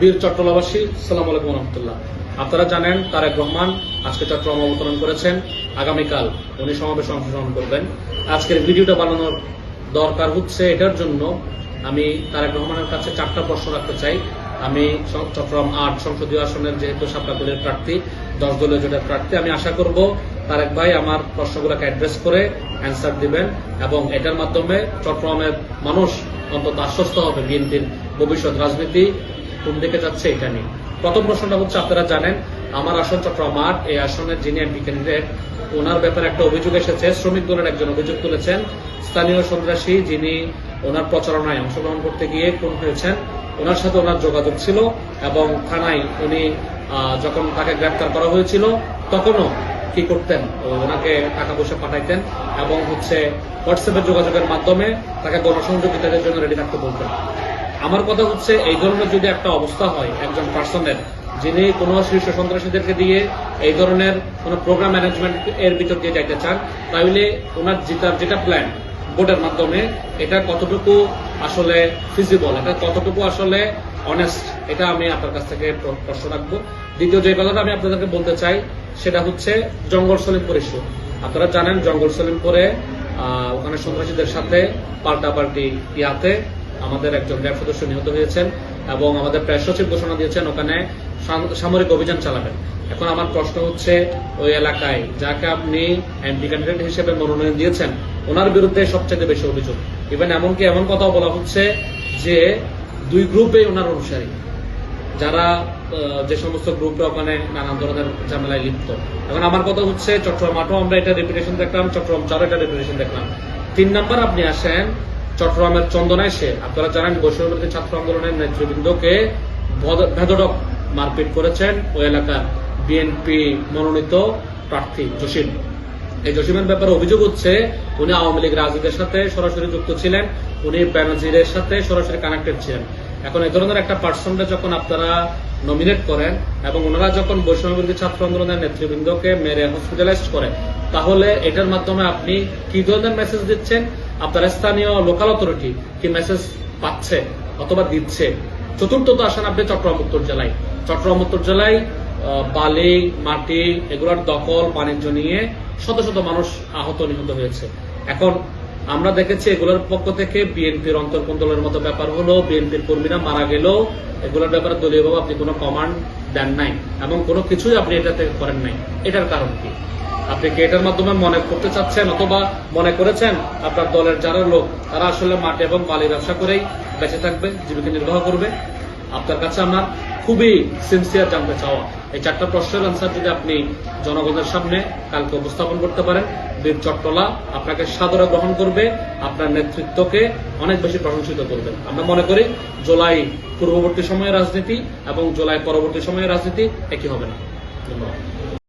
বীর চট্টলাবাসী, সালাম আলাইকুম রহমতুল্লাহ। আপনারা জানেন তারেক রহমান আজকে চট্টগ্রাম অবতরণ করেছেন। আগামীকাল উনি সমাবেশে অংশগ্রহণ করবেন। আজকের ভিডিওটা বানানোর দরকার হচ্ছে এটার জন্য আমি তারেক রহমানের কাছে চারটা প্রশ্ন রাখতে চাই। আমি চট্টগ্রাম আট সংসদীয় আসনের যেহেতু সাপলাগুলির প্রার্থী, দশ দলীয় জোটের প্রার্থী, আমি আশা করব তারেক ভাই আমার প্রশ্নগুলোকে অ্যাড্রেস করে অ্যান্সার দিবেন এবং এটার মাধ্যমে চট্টগ্রামের মানুষ অন্তত আশ্বস্ত হবে বিএনপির ভবিষ্যৎ রাজনীতি কোন দিকে যাচ্ছে এটা নিয়ে। প্রথম প্রশ্নটা হচ্ছে, আপনারা জানেন, আমার আসন চট্টগ্রাম আট এই আসনের যিনি এমপি ক্যান্ডিডেট ওনার ব্যাপারে একটা অভিযোগ এসেছে, শ্রমিক দলের একজন অভিযোগ তুলেছেন। স্থানীয় সন্ত্রাসী যিনি ওনার প্রচারণায় অংশগ্রহণ করতে গিয়ে খুন হয়েছেন, ওনার সাথে ওনার যোগাযোগ ছিল এবং থানায় উনি যখন তাকে গ্রেপ্তার করা হয়েছিল, তখনও কি করতেন? ওনাকে টাকা পয়সা পাঠাইতেন এবং হচ্ছে হোয়াটসঅ্যাপের যোগাযোগের মাধ্যমে তাকে গণসংযোগিতাদের জন্য রেডি থাকতে বলতেন। আমার কথা হচ্ছে, এই ধরনের যদি একটা অবস্থা হয় একজন পার্সনের, যিনি কোনো শীর্ষ সন্ত্রাসীদেরকে দিয়ে এই ধরনের কোনো প্রোগ্রাম ম্যানেজমেন্ট এর ভিতর দিয়ে যাইতে চান, তাহলে ওনার যেটা যেটা প্ল্যান বোর্ডের মাধ্যমে এটা কতটুকু আসলে ফিজিবল এটা কতটুকু আসলে অনেস্ট এটা আমি আপনার কাছ থেকে প্রশ্ন রাখব। দ্বিতীয় যে কথাটা আমি আপনাদেরকে বলতে চাই, সেটা হচ্ছে জঙ্গল সলিমপুর ইস্যু আপনারা জানেন জঙ্গল সলিমপুরে ওখানে সন্ত্রাসীদের সাথে পাল্টাপাল্টি ইয়াতে আমাদের একজন র্যাব সদস্য নিহত হয়েছেন এবং আমাদের প্রেস সচিব ঘোষণা দিয়েছেন, ওখানে সামরিক অভিযান চালাবেন। এখন আমার প্রশ্ন হচ্ছে, ওই এলাকায় যাকে আপনি এমপি ক্যান্ডিডেট হিসেবে মনোনয়ন দিয়েছেন, ওনার বিরুদ্ধে সবচেয়ে বেশি অভিযোগ। ইভেন এমনকি এমন কথাও বলা হচ্ছে যে, দুই গ্রুপে ওনার অনুসারী, যারা যে সমস্ত গ্রুপে ওখানে নানান ধরনের ঝামেলায় লিপ্ত। এখন আমার কথা হচ্ছে, চট্টগ্রাম মাঠও আমরা এটা রেপুটেশন দেখলাম, চট্টগ্রাম চারও এটা রেপুটেশন দেখলাম। তিন নাম্বার আপনি আসেন চট্টগ্রামের চন্দনায় সে, আপনারা জানেন বৈষম্যবিরোধী ছাত্র আন্দোলনের নেতৃবৃন্দকে বেধড়ক মারপিট করেছেন ওই এলাকার বিএনপি মনোনীত প্রার্থী জসিম। এই জসিমের ব্যাপারে অভিযোগ হচ্ছে, উনি আওয়ামী লীগ রাজনীতির সাথে সরাসরি যুক্ত ছিলেন, উনি ব্যানার্জির সাথে সরাসরি কানেক্টেড ছিলেন। এখন এই ধরনের একটা পার্সনকে যখন আপনারা নমিনেট করেন এবং ওনারা যখন বৈষম্যবিরোধী ছাত্র আন্দোলনের নেতৃবৃন্দকে মেরে হসপিটালাইজ করে, তাহলে এটার মাধ্যমে আপনি কি ধরনের মেসেজ দিচ্ছেন? আপনার স্থানীয় লোকাল অথরিটি কি মেসেজ পাচ্ছে অথবা দিচ্ছে? চতুর্থত আসেন আপনি চট্টগ্রাম উত্তর জেলায়। চট্টগ্রাম উত্তর জেলায় বালি, মাটি এগুলোর দখল বাণিজ্য নিয়ে শত শত মানুষ আহত, নিহত হয়েছে। এখন আমরা দেখেছি এগুলোর পক্ষ থেকে বিএনপির অন্তর্কন্দলের মতো ব্যাপার হলো, বিএনপির কর্মীরা মারা গেলেও এগুলোর ব্যাপারে দলীয়ভাবে আপনি কোনো কমান্ড দেন নাই এবং কোনো কিছুই আপনি এটাতে করেন নাই। এটার কারণ কি? আপনি কি এটার মাধ্যমে মনে করতে চাচ্ছেন অথবা মনে করেছেন আপনার দলের যারা লোক, তারা আসলে মাটি এবং বালি ব্যবসা করেই বেঁচে থাকবে, জীবিকা নির্বাহ করবে? আপনার কাছে আমার খুবই সিনসিয়ার জানতে চাওয়া। এই চারটা প্রশ্নের আনসার যদি আপনি জনগণের সামনে কালকে উপস্থাপন করতে পারেন, বীর চট্টলা আপনাকে সাদরে গ্রহণ করবে, আপনার নেতৃত্বকে অনেক বেশি প্রশংসিত করবে। আমরা মনে করি জুলাই পূর্ববর্তী সময়ের রাজনীতি এবং জুলাই পরবর্তী সময়ের রাজনীতি একই হবে না। ধন্যবাদ।